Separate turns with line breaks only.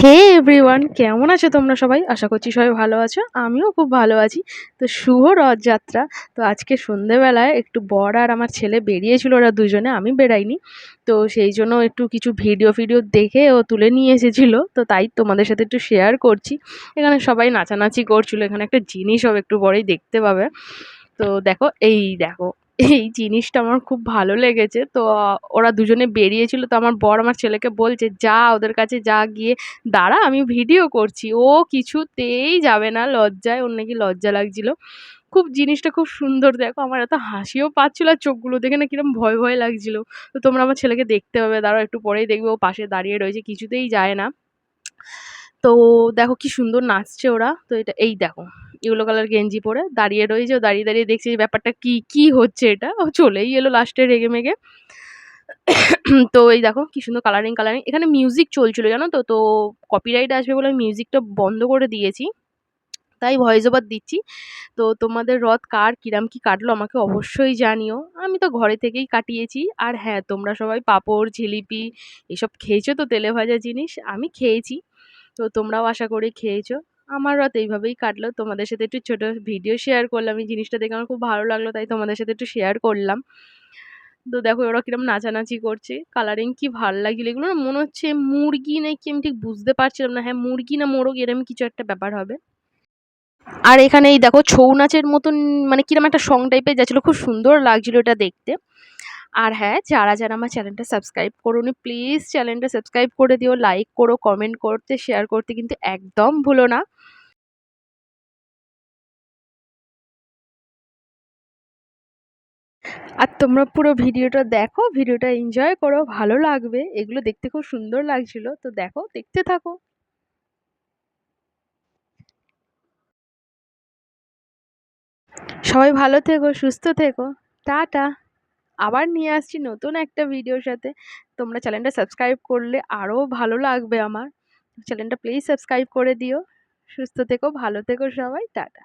হে everyone, কেমন আছো তোমরা সবাই? আশা করছি সবাই ভালো আছো। আমিও খুব ভালো আছি। তো শুভ রথযাত্রা। তো আজকে সন্ধেবেলায় একটু বর আর আমার ছেলে বেরিয়েছিল, ওরা দুজনে, আমি বেরাইনি তো সেই জন্য একটু কিছু ভিডিও ফিডিও দেখে ও তুলে নিয়ে এসেছিল। তো তাই তোমাদের সাথে একটু শেয়ার করছি। এখানে সবাই নাচানাচি করছিল, এখানে একটা জিনিস হবে, একটু পরেই দেখতে পাবে। তো দেখো, এই দেখো। এই জিনিসটা আমার খুব ভালো লেগেছে। তো ওরা দুজনে বেরিয়েছিল। তো আমার বর আমার ছেলেকে বলছে, যা ওদের কাছে যা গিয়ে দাঁড়া, আমি ভিডিও করছি। ও কিছুতেই যাবে না। লজ্জায়, ওর নাকি লজ্জা লাগছিল। খুব জিনিসটা খুব সুন্দর। দেখো, আমার এত হাসিও পাচ্ছিল আর চোখগুলো দেখে না কিরম ভয় ভয় লাগছিল। তো তোমরা আমার ছেলেকে দেখতে পাবে। দাঁড়াও, একটু পরেই দেখবে। ও পাশে দাঁড়িয়ে রয়েছে, কিছুতেই যায় না। তো দেখো কি সুন্দর নাচছে ওরা। তো এটা, এই দেখো, ইয়েলো কালার গেঞ্জি পরে দাঁড়িয়ে রয়েছে ও দাঁড়িয়ে দাঁড়িয়ে দেখছে ব্যাপারটা কি কি হচ্ছে এটা। ও চলেই এলো লাস্টে রেগে মেগে তো এই দেখো কি সুন্দর কালারিং কালারিং এখানে মিউজিক চলছিল, জানো তো? তো কপিরাইট আসবে বলে আমি মিউজিকটা বন্ধ করে দিয়েছি। তাই ভয়েস ওভার দিচ্ছি। তো তোমাদের রথ কার, কিরাম কি কাটলো আমাকে অবশ্যই জানিও। আমি তো ঘরে থেকেই কাটিয়েছি। আর হ্যাঁ তোমরা সবাই পাঁপড়, জিলিপি, এসব খেয়েছো তো তেলে ভাজা জিনিস? আমি খেয়েছি। তো তোমরাও আশা করি খেয়েছো। আমার রাত এইভাবেই কাটলো। তোমাদের সাথে একটু ছোট ভিডিও শেয়ার করলাম। এই জিনিসটা দেখে আমার খুব ভালো লাগল, তাই তোমাদের সাথে একটু শেয়ার করলাম। তো দেখো ওরা কিরম নাচানাচি করছে। কালারিং কি ভালো লাগছিল এগুলো না মনে হচ্ছে মুরগি নাকি আমি ঠিক বুঝতে পারছিলাম না। হ্যাঁ মুরগি না মোরগ এরম কিছু একটা ব্যাপার হবে। আর এখানে এই দেখো ছৌ নাচের মতন মানে কিরম একটা সং টাইপের যাচ্ছিল। খুব সুন্দর লাগছিল এটা দেখতে। আর হ্যাঁ যারা যারা আমার চ্যানেলটা সাবস্ক্রাইব করোনি প্লিজ চ্যানেলটা সাবস্ক্রাইব করে দিও লাইক করো কমেন্ট করতে শেয়ার করতে কিন্তু একদম ভুলো না। আর তোমরা পুরো ভিডিওটা দেখো, ভিডিওটা এনজয় করো, ভালো লাগবে। এগুলো দেখতে খুব সুন্দর লাগছিল। তো দেখো, দেখতে থাকো। সবাই ভালো থেকো, সুস্থ থেকো। টাটা। আবার নিয়ে আসছি নতুন একটা ভিডিওর সাথে। তোমরা চ্যানেলটা সাবস্ক্রাইব করলে আরও ভালো লাগবে আমার। চ্যানেলটা প্লিজ সাবস্ক্রাইব করে দিও। সুস্থ থেকো, ভালো থেকো সবাই। টাটা।